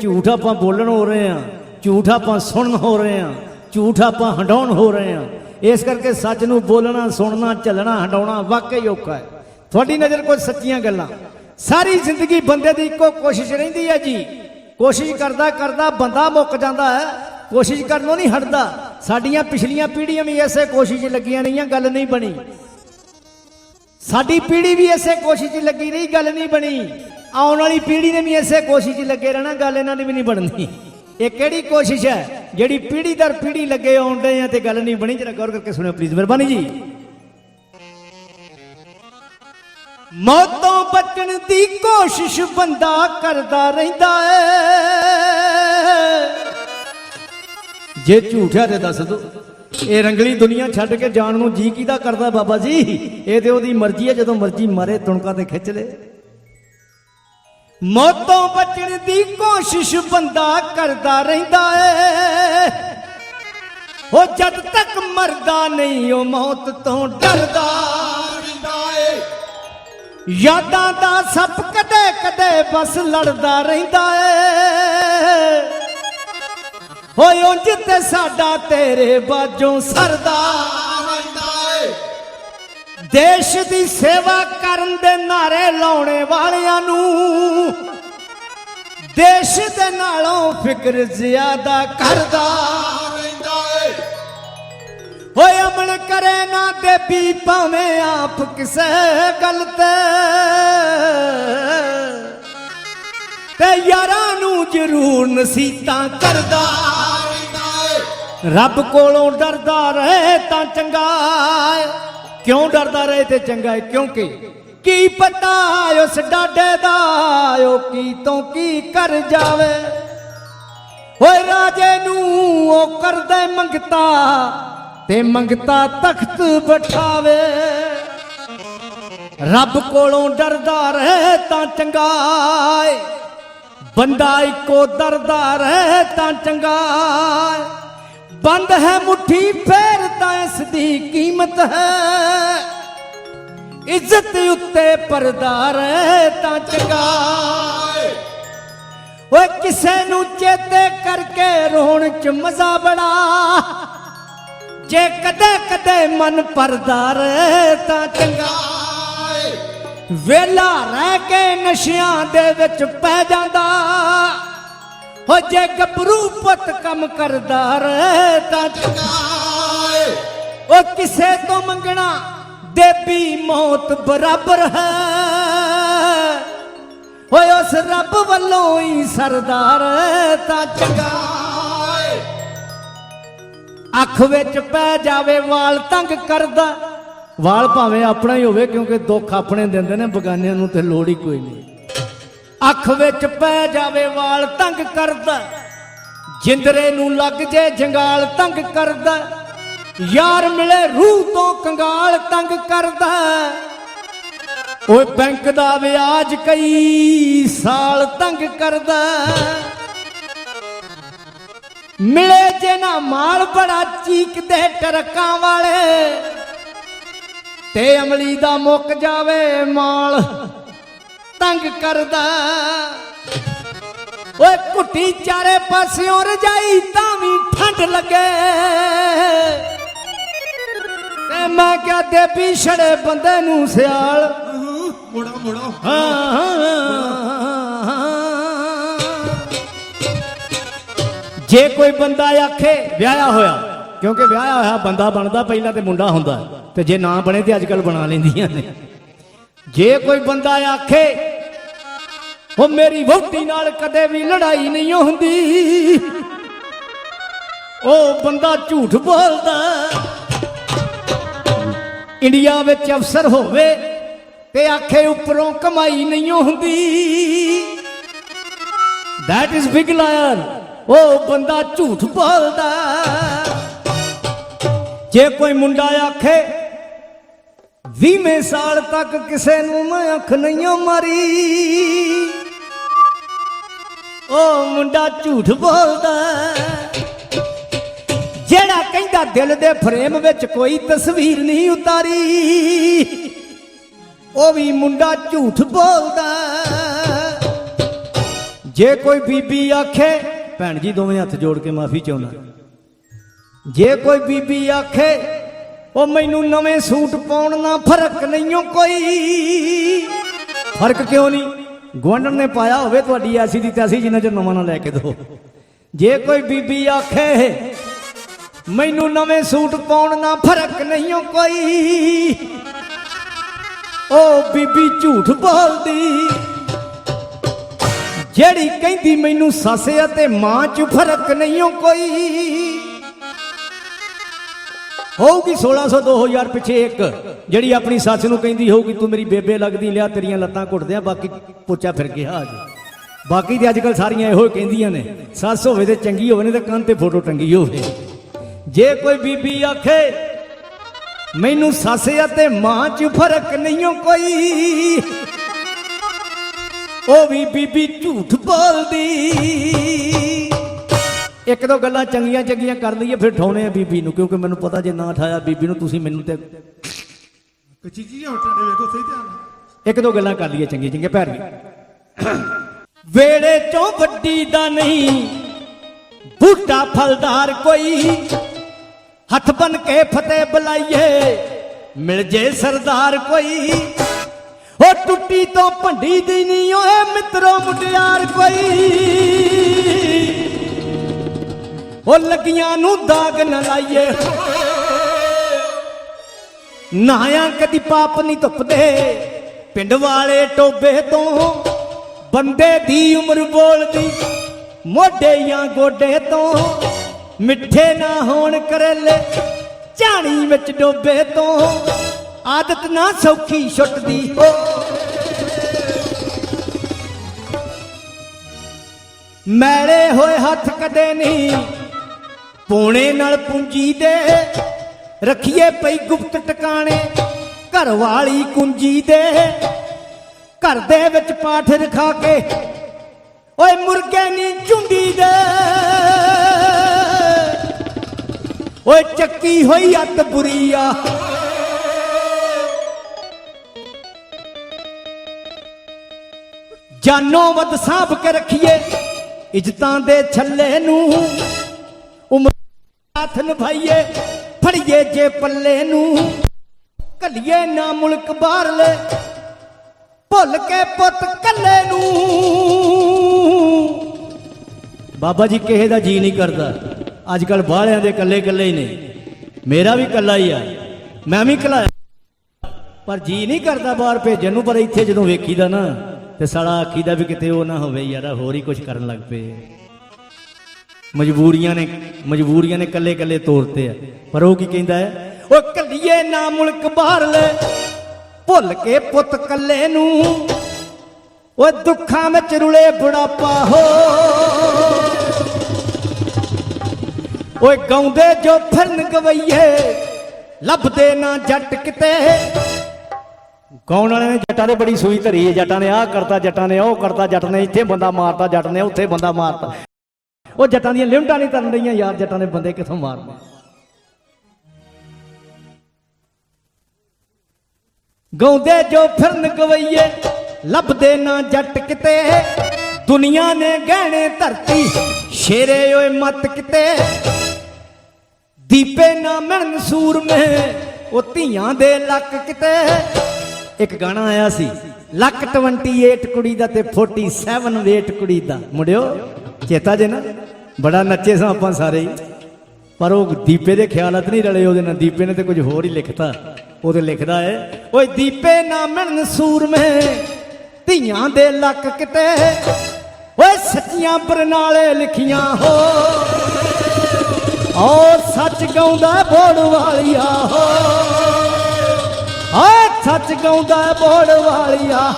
ਝੂਠ ਆਪਾਂ ਬੋਲਣ ਹੋ ਰਹੇ ਆ ਝੂਠ ਆਪਾਂ ਸੁਣਨ ਹੋ ਰਹੇ ਆ ਝੂਠ ਆਪਾਂ ਹੰਡਾਉਣ ਹੋ ਰਹੇ ਆ ਇਸ ਕਰਕੇ ਸੱਚ ਨੂੰ ਬੋਲਣਾ, ਸੁਣਨਾ ਚੱਲਣਾ ਹੰਡਾਉਣਾ ਵਾਕਈ ਔਖਾ ਹੈ। ਤੁਹਾਡੀ ਨਜ਼ਰ ਕੁਝ ਸੱਚੀਆਂ ਗੱਲਾਂ। ਸਾਰੀ ਜ਼ਿੰਦਗੀ ਬੰਦੇ ਦੀ ਇੱਕੋ ਕੋਸ਼ਿਸ਼ ਰਹਿੰਦੀ ਹੈ ਜੀ। ਕੋਸ਼ਿਸ਼ ਕਰਦਾ ਕਰਦਾ ਬੰਦਾ ਮੁੱਕ ਜਾਂਦਾ ਹੈ, ਕੋਸ਼ਿਸ਼ ਕਰਨੋਂ ਨਹੀਂ ਹਟਦਾ। ਸਾਡੀਆਂ ਪਿਛਲੀਆਂ ਪੀੜ੍ਹੀਆਂ ਵੀ ਐਸੇ ਕੋਸ਼ਿਸ਼ 'ਚ ਲੱਗੀਆਂ ਰਹੀਆਂ, ਗੱਲ ਨਹੀਂ ਬਣੀ। ਸਾਡੀ ਪੀੜ੍ਹੀ ਵੀ ਐਸੇ ਕੋਸ਼ਿਸ਼ 'ਚ ਲੱਗੀ ਰਹੀ, ਗੱਲ ਨਹੀਂ ਬਣੀ। ਆਉਣ ਵਾਲੀ ਪੀੜ੍ਹੀ ਨੇ ਵੀ ਇਸੇ ਕੋਸ਼ਿਸ਼ 'ਚ ਲੱਗੇ ਰਹਿਣਾ, ਗੱਲ ਇਹਨਾਂ ਦੀ ਵੀ ਨਹੀਂ ਬਣਨੀ। ਇਹ ਕਿਹੜੀ ਕੋਸ਼ਿਸ਼ ਹੈ? ਜਿਹੜੀ ਪੀੜ੍ਹੀ ਦਰ ਪੀੜ੍ਹੀ ਲੱਗੇ ਆਉਂਦੇ ਆ ਤੇ ਗੱਲ ਨਹੀਂ ਬਣੀ, ਜਰਾ ਗੌਰ ਕਰਕੇ ਸੁਣਿਓ ਪਲੀਜ਼ ਮਿਹਰਬਾਨੀ ਜੀ। ਮੌਤੋਂ ਬਚਣ ਦੀ ਕੋਸ਼ਿਸ਼ ਬੰਦਾ ਕਰਦਾ ਰਹਿੰਦਾ ਏ। ਜੇ ਝੂਠਿਆ ਤੇ ਦੱਸ ਦੋ, ਇਹ ਰੰਗਲੀ ਦੁਨੀਆ ਛੱਡ ਕੇ ਜਾਣ ਨੂੰ ਜੀ ਕਿਹਦਾ ਕਰਦਾ ਬਾਬਾ ਜੀ? ਇਹ ਤੇ ਉਹਦੀ ਮਰਜ਼ੀ ਹੈ, ਜਦੋਂ ਮਰਜ਼ੀ ਮਾਰੇ, ਤੁਣਕਾ ਤੇ ਖਿੱਚ ਲੇ। ਮੌਤੋਂ ਬਚਣ ਦੀ ਕੋਸ਼ਿਸ਼ ਬੰਦਾ ਕਰਦਾ ਰਹਿੰਦਾ ਏ। ਉਹ ਜਦ ਤੱਕ ਮਰਦਾ ਨਹੀਂ, ਉਹ ਮੌਤ ਤੋਂ ਡਰਦਾ ਰਹਿੰਦਾ ਏ। ਯਾਦਾਂ ਦਾ ਸੱਪ ਕਦੇ ਕਦੇ ਬਸ ਲੜਦਾ ਰਹਿੰਦਾ ਏ। ਹੋਏ ਉਂਝ ਤੇ ਸਾਡਾ ਤੇਰੇ ਬਾਝੋਂ ਸਰਦਾ ਦੇਸ਼ ਦੀ ਸੇਵਾ ਕਰਨ ਦੇ ਨਾਰੇ ਲਾਉਣੇ ਵਾਲਿਆਂ ਨੂੰ ਦੇਸ਼ ਦੇ ਨਾਲੋਂ ਫਿਕਰ ਜ਼ਿਆਦਾ ਕਰਦਾ ਰਹਿੰਦਾ ਏ। ਹੋਏ ਅਮਲ ਕਰੇ ਨਾ ਦੇਬੀ ਭਾਵੇਂ ਆਪ ਕਿਸੇ ਗੱਲ ਤੇ। ਤੇ ਯਾਰਾਂ ਨੂੰ ਜ਼ਰੂਰ ਨਸੀਤਾਂ ਕਰਦਾ। ਰੱਬ ਕੋਲੋਂ ਡਰਦਾ ਰਹੇ ਤਾਂ ਚੰਗਾ ਕਿਉਂ ਡਰਦਾ ਰਹੇ ਤੇ ਚੰਗਾ ਕਿਉਂਕਿ ਕੀ ਪਤਾ ਉਸ ਡਾਡੇ ਦਾ, ਉਹ ਕੀ ਤੋਂ ਕੀ ਕਰ ਜਾਵੇ? ਓਏ ਰਾਜੇ ਨੂੰ ਉਹ ਕਰਦੇ ਮੰਗਤਾ, ਤੇ ਮੰਗਤਾ ਤਖਤ ਬਿਠਾਵੇ। ਰੱਬ ਕੋਲੋਂ ਡਰਦਾ ਰਹੇ ਤਾਂ ਚੰਗਾ ਏ। ਬੰਦਾ ਇੱਕੋ ਦਰਦਾ ਰਹੇ ਤਾਂ ਚੰਗਾ ਬੰਦ ਹੈ ਮੁਠੀ, ਫੇਰ ਤਾਂ ਇਸ ਦੀ ਕੀਮਤ ਹੈ। ਇੱਜ਼ਤ ਉੱਤੇ ਪਰਦਾ ਰਹੇ ਤਾਂ ਚੰਗਾ ਏ। ਓਏ ਕਿਸੇ ਨੂੰ ਚੇਤੇ ਕਰਕੇ ਰੋਣ ਚ ਮਜ਼ਾ ਬੜਾ ਜੇ ਕਦੇ ਕਦੇ ਮਨ ਪਰਦਾ ਰਹੇ ਤਾਂ ਚੰਗਾ ਵੇਲਾ ਰਹਿ ਕੇ ਨਸ਼ਿਆਂ ਦੇ ਵਿੱਚ ਪੈ ਜਾਂਦਾ ਹੋ ਜੇ ਗੱਭਰੂ ਪੁੱਤ ਕੰਮ ਕਰਦਾ ਰਹੇ ਤਾਂ ਚੰਗਾ ਏ। ਉਹ ਕਿਸੇ ਤੋਂ ਮੰਗਣਾ ਦੇਬੀ ਮੌਤ ਬਰਾਬਰ ਹੈ। ਓਏ ਉਸ ਰੱਬ ਵੱਲੋਂ ਹੀ ਸਰਦਾਰ ਤਾਂ ਚੰਗਾ ਅੱਖ ਵਿੱਚ ਪੈ ਜਾਵੇ ਵਾਲ ਤੰਗ ਕਰਦਾ। ਵਾਲ ਭਾਵੇਂ ਆਪਣਾ ਹੀ ਹੋਵੇ, ਕਿਉਂਕਿ ਦੁੱਖ ਆਪਣੇ ਦਿੰਦੇ ਨੇ, ਬਗਾਨਿਆਂ ਨੂੰ ਤੇ ਲੋੜ ਹੀ ਕੋਈ ਨਹੀਂ। ਅੱਖ ਵਿੱਚ ਪੈ ਜਾਵੇ ਵਾਲ ਤੰਗ ਕਰਦਾ। ਜਿੰਦਰੇ ਨੂੰ ਲੱਗ ਜੇ ਜੰਗਾਲ ਤੰਗ ਕਰਦਾ। ਯਾਰ ਮਿਲੇ ਰੂਹ ਤੋਂ ਕੰਗਾਲ ਤੰਗ ਕਰਦਾ ਓਏ ਬੈਂਕ ਦਾ ਵਿਆਜ ਕਈ ਸਾਲ ਤੰਗ ਕਰਦਾ ਮਿਲੇ ਜੇ ਨਾ ਮਾਲ ਬੜਾ ਚੀਕਦੇ ਟਰਕਾਂ ਵਾਲੇ, ਤੇ ਅਮਲੀ ਦਾ ਮੁੱਕ ਜਾਵੇ ਮਾਲ ਤੰਗ ਕਰਦਾ ਓਏ ਕੁੱਟੀ ਚਾਰੇ ਪਾਸਿਓਂ ਰਜਾਈ ਤਾਂ ਵੀ ਠੰਡ ਲੱਗੇ। ਮੈਂ ਕਿਹਾ ਦੇਬੀ ਛੜੇ ਬੰਦੇ ਨੂੰ ਸਿਆਲ। ਮੁੜੋ ਮੁੜੋ। ਜੇ ਕੋਈ ਬੰਦਾ ਆਖੇ ਵਿਆਹਿਆ ਹੋਇਆ। ਕਿਉਂਕਿ ਵਿਆਹਿਆ ਹੋਇਆ ਬੰਦਾ ਬਣਦਾ ਪਹਿਲਾਂ ਤੇ ਮੁੰਡਾ ਹੁੰਦਾ ਤੇ ਜੇ ਨਾ ਬਣੇ ਤੇ ਅੱਜ ਕੱਲ ਬਣਾ ਲੈਂਦੀਆਂ ਨੇ। ਜੇ ਕੋਈ ਬੰਦਾ ਆਖੇ ਉਹ ਮੇਰੀ ਵਹੁਟੀ ਨਾਲ ਕਦੇ ਵੀ ਲੜਾਈ ਨਹੀਂ ਹੁੰਦੀ। ਉਹ ਬੰਦਾ ਝੂਠ ਬੋਲਦਾ। ਇੰਡੀਆ ਵਿੱਚ ਅਫਸਰ ਹੋਵੇ ਤੇ ਆਖੇ ਉੱਪਰੋਂ ਕਮਾਈ ਨਹੀਂ ਹੁੰਦੀ। That is big liar ਉਹ ਬੰਦਾ ਝੂਠ ਬੋਲਦਾ। ਜੇ ਕੋਈ ਮੁੰਡਾ ਆਖੇ 20 ਸਾਲ ਤੱਕ ਕਿਸੇ ਨੂੰ ਮੈਂ ਅੱਖ ਨਹੀਂ ਮਾਰੀ। ਉਹ ਮੁੰਡਾ ਝੂਠ ਬੋਲਦਾ। ਜਿਹੜਾ ਕਹਿੰਦਾ ਦਿਲ ਦੇ ਫਰੇਮ ਵਿੱਚ ਕੋਈ ਤਸਵੀਰ ਨਹੀਂ ਉਤਾਰੀ, ਉਹ ਵੀ ਮੁੰਡਾ ਝੂਠ ਬੋਲਦਾ। ਜੇ ਕੋਈ ਬੀਬੀ ਆਖੇ, ਭੈਣ ਜੀ ਦੋਵੇਂ ਹੱਥ ਜੋੜ ਕੇ ਮਾਫੀ ਚਾਹੁੰਦਾ। ਜੇ ਕੋਈ ਬੀਬੀ ਆਖੇ, ਉਹ ਮੈਨੂੰ ਨਵੇਂ ਸੂਟ ਪਾਉਣ ਨਾਲ ਫ਼ਰਕ ਨਹੀਂਓ ਕੋਈ। ਫ਼ਰਕ ਕਿਉਂ ਨਹੀਂ? ਗੁਆਂਢਣ ਨੇ ਪਾਇਆ ਹੋਵੇ ਤੁਹਾਡੀ ਐਸੀ ਦੀ ਤੈਸੀ, ਜਿੰਨਾ ਚਿਰ ਨਵਾਂ ਨਾ ਲੈ ਕੇ ਦੋ ਜੇ ਕੋਈ ਬੀਬੀ ਆਖੇ ਮੈਨੂੰ ਨਵੇਂ ਸੂਟ ਪਾਉਣ ਨਾਲ ਫ਼ਰਕ ਨਹੀਂਓ ਕੋਈ। ਉਹ ਬੀਬੀ ਝੂਠ ਬੋਲਦੀ। ਜਿਹੜੀ ਕਹਿੰਦੀ ਮੈਨੂੰ ਸੱਸ ਅਤੇ ਮਾਂ 'ਚ ਫ਼ਰਕ ਨਹੀਂ ਓ ਕੋਈ। ਹੋਊਗੀ 1600 2000 ਪਿੱਛੇ ਇੱਕ, ਜਿਹੜੀ ਆਪਣੀ ਸੱਸ ਨੂੰ ਕਹਿੰਦੀ ਹੋਊਗੀ, ਤੂੰ ਮੇਰੀ ਬੇਬੇ ਲੱਗਦੀ, ਲਿਆ ਤੇਰੀਆਂ ਲੱਤਾਂ ਘੁੱਟਦੇ ਆ ਬਾਕੀ ਪੋਚਾ ਫਿਰ ਗਿਆ ਅੱਜ। ਬਾਕੀ ਤੇ ਅੱਜ ਕੱਲ ਸਾਰੀਆਂ ਇਹੋ ਕਹਿੰਦੀਆਂ ਨੇ, ਸੱਸ ਹੋਵੇ ਤੇ ਚੰਗੀ ਹੋਵੇ ਨੇ ਤੇ ਕੰਨ ਤੇ ਫੋਟੋ ਟੰਗੀ ਹੋਵੇ। ਜੇ ਕੋਈ ਬੀਬੀ ਆਖੇ, ਮੈਨੂੰ ਸੱਸ ਅਤੇ ਮਾਂ 'ਚ ਫ਼ਰਕ ਨਹੀਂ ਓ ਕੋਈ। ਉਹ ਵੀ ਬੀਬੀ ਝੂਠ ਬੋਲਦੀ। ਇੱਕ ਦੋ ਗੱਲਾਂ ਚੰਗੀਆਂ ਚੰਗੀਆਂ ਕਰ ਲਈਏ, ਫਿਰ ਠਾਉਣੇ ਆ ਬੀਬੀ ਨੂੰ, ਕਿਉਂਕਿ ਮੈਨੂੰ ਪਤਾ ਜੇ ਨਾ ਠਾਇਆ ਬੀਬੀ ਨੂੰ, ਤੁਸੀਂ ਮੈਨੂੰ ਤੇ ਕਚੀਜੀ ਹੋਟਾਂ ਦੇ ਵੇਖੋ ਸਹੀ ਧਿਆਨ ਇੱਕ ਦੋ ਗੱਲਾਂ ਕਰ ਲਈਏ ਚੰਗੀਆਂ ਚੰਗੀਆਂ, ਭੈਣ ਵੇੜੇ ਚੋਂ ਵੱਡੀ ਦਾ ਨਹੀਂ, ਬੂਟਾ ਫਲਦਾਰ ਕੋਈ। ਹੱਥ ਬਨ ਕੇ ਫਤਿਹ ਬੁਲਾਈਏ। ਮਿਲ ਜੇ ਸਰਦਾਰ ਕੋਈ। ਉਹ ਟੁੱਟੀ ਤੋਂ ਭੰਡੀ ਦੀ ਨਹੀਂ ਓਏ ਮਿੱਤਰੋ ਮੁਟਿਆਰ ਕੋਈ। ਉਹ ਲੱਗੀਆਂ ਨੂੰ ਦਾਗ ਨਾ ਲਾਈਏ। ਨਾਇਆ ਕਦੀ ਪਾਪ ਨਹੀਂ ਧੁੱਪਦੇ। ਪਿੰਡ ਵਾਲੇ ਟੋਬੇ ਤੋਂ ਬੰਦੇ ਦੀ ਉਮਰ ਬੋਲਦੀ। ਮੋਢੇ ਜਾਂ ਗੋਡੇ ਤੋਂ ਮਿੱਠੇ ਨਾ ਹੋਣ ਕਰੇਲੇ ਝਾਣੀ ਵਿੱਚ ਡੋਬੇ ਤੋਂ। ਆਦਤ ਨਾ ਸੌਖੀ ਛੁੱਟਦੀ ਹੋ। ਮੈਲੇ ਹੋਏ ਹੱਥ ਕਦੇ ਨਹੀਂ, ਪੋਣੇ ਨਾਲ ਪੂੰਜੀ ਦੇ। ਰੱਖੀਏ ਪਈ ਗੁਪਤ ਟਿਕਾਣੇ, ਘਰ ਵਾਲੀ ਕੁੰਜੀ ਦੇ। ਘਰ ਦੇ ਵਿੱਚ ਪਾਠ ਰਖਾ ਕੇ, ਓਏ ਮੁਰਗੇ ਨਹੀਂ ਝੁੰਡੀ ਦੇ। ਓਏ ਚੱਕੀ ਹੋਈ ਅੱਤ ਬੁਰੀ ਆ। ਜਾਨੋਂ ਵੱਧ ਸਾਂਭ ਕੇ ਰੱਖੀਏ ਇੱਜ਼ਤਾਂ ਦੇ ਛੱਲੇ ਨੂੰ। ਉਮਰ ਹੱਥ ਨਿਭਾਈਏ, ਫੜੀਏ ਜੇ ਪੱਲੇ ਨੂੰ। ਕੱਲੀਏ ਨਾ ਮੁਲਕ ਬਾਹਰਲੇ ਭੁੱਲ ਕੇ ਪੁੱਤ ਕੱਲੇ ਨੂੰ। ਬਾਬਾ ਜੀ, ਕਿਸੇ ਦਾ ਜੀ ਨਹੀਂ ਕਰਦਾ। ਅੱਜ ਕੱਲ ਬਾਹਲਿਆਂ ਦੇ ਕੱਲੇ ਕੱਲੇ ਹੀ ਨੇ। ਮੇਰਾ ਵੀ ਕੱਲਾ ਹੀ ਆ। ਮੈਂ ਵੀ ਕਲਾਇਆ ਪਰ ਜੀ ਨਹੀਂ ਕਰਦਾ ਬਾਹਰ ਭੇਜਣ ਨੂੰ, ਪਰ ਇੱਥੇ ਜਦੋਂ ਵੇਖੀਦਾ ਨਾ, ਤੇ ਸਾਲਾ ਆਖੀਦਾ ਵੀ ਕਿਤੇ ਉਹ ਨਾ ਹੋਵੇ ਯਾਰ ਹੋਰ ਹੀ ਕੁਝ ਕਰਨ ਲੱਗ ਪਏ। ਮਜਬੂਰੀਆਂ ਨੇ ਮਜਬੂਰੀਆਂ ਨੇ ਕੱਲੇ ਕੱਲੇ ਤੋਰਤੇ ਆ। ਪਰ ਉਹ ਕੀ ਕਹਿੰਦਾ ਹੈ? ਉਹ ਕੱਲੀਏ ਨਾ ਮੁਲਕ ਬਾਹਰ ਲੈ, ਭੁੱਲ ਕੇ ਪੁੱਤ ਕੱਲੇ ਨੂੰ। ਓਏ ਦੁੱਖਾਂ ਵਿੱਚ ਰੁਲੇ ਬੁਢਾਪਾ ਹੋ। ਓਏ ਗਾਉਂਦੇ ਜੋ ਫਿਰਨ ਗਵਈਏ, ਲੱਭਦੇ ਨਾ ਜੱਟ ਕਿਤੇ। ਗਾਉਣ ਵਾਲੇ ਨੇ ਜੱਟਾਂ ਦੇ ਬੜੀ ਸੂਈ ਧਰੀ ਹੈ, ਜੱਟਾਂ ਨੇ ਆਹ ਕਰਤਾ, ਜੱਟਾਂ ਨੇ ਉਹ ਕਰਤਾ, ਜੱਟ ਨੇ ਇੱਥੇ ਬੰਦਾ ਮਾਰਤਾ, ਜੱਟ ਨੇ ਉੱਥੇ ਬੰਦਾ ਮਾਰਤਾ। ਉਹ ਜੱਟਾਂ ਦੀਆਂ ਲਿਮਟਾਂ ਨਹੀਂ ਤਰਨ ਰਹੀਆਂ, ਯਾਰ ਜੱਟਾਂ ਦੇ ਬੰਦੇ ਕਿੱਥੋਂ ਮਾਰਨੇ ਗਾਉਂਦੇ ਜੋ ਫਿਰਨ ਗਵਈਏ, ਲੱਭਦੇ ਨਾ ਜੱਟ ਕਿਤੇ। ਦੁਨੀਆ ਨੇ ਗਹਿਣੇ ਧਰਤੀ, ਸ਼ੇਰੇ ਓਏ ਮਤ ਕਿਤੇ। ਦੀਪੇ ਨਾ ਮਿਲਣ ਸੂਰਮੇ ਉਹ ਧੀਆਂ ਦੇ ਲੱਕ ਕਿਤੇ। ਇੱਕ ਗਾਣਾ ਆਇਆ ਸੀ, ਲੱਕ 28 ਕੁੜੀ ਦਾ ਤੇ 47 weight ਕੁੜੀ ਦਾ। ਮੁੰਡਿਓ, ਚੇਤਾ ਜੇ ਨਾ, ਬੜਾ ਨੱਚੇ ਸਾਂ ਆਪਾਂ ਸਾਰੇ ਪਰ ਉਹ ਦੀਪੇ ਦੇ ਖਿਆਲਤ ਨਹੀਂ ਰਲੇ ਉਹਦੇ ਨਾਲ। ਦੀਪੇ ਨੇ ਤੇ ਕੁਝ ਹੋਰ ਹੀ ਲਿਖਤਾ। ਉਹ ਤੇ ਲਿਖਦਾ ਹੈ, ਓਏ ਦੀਪੇ ਨਾ ਮਿਲਣ ਸੂਰਮੇ ਧੀਆਂ ਦੇ ਲੱਕ ਕਿਤੇ। ਓਏ ਸੱਚੀਆਂ ਬਰਨਾਲੇ ਲਿਖੀਆਂ ਹੋ। ਓ ਸੱਚ ਗਾਉਂਦਾ ਬੋੜ ਵਾਲੀਆ ਹੋ ਓ ਸੱਚ ਗਾਉਂਦਾ ਬੋੜ ਵਾਲੀਆ।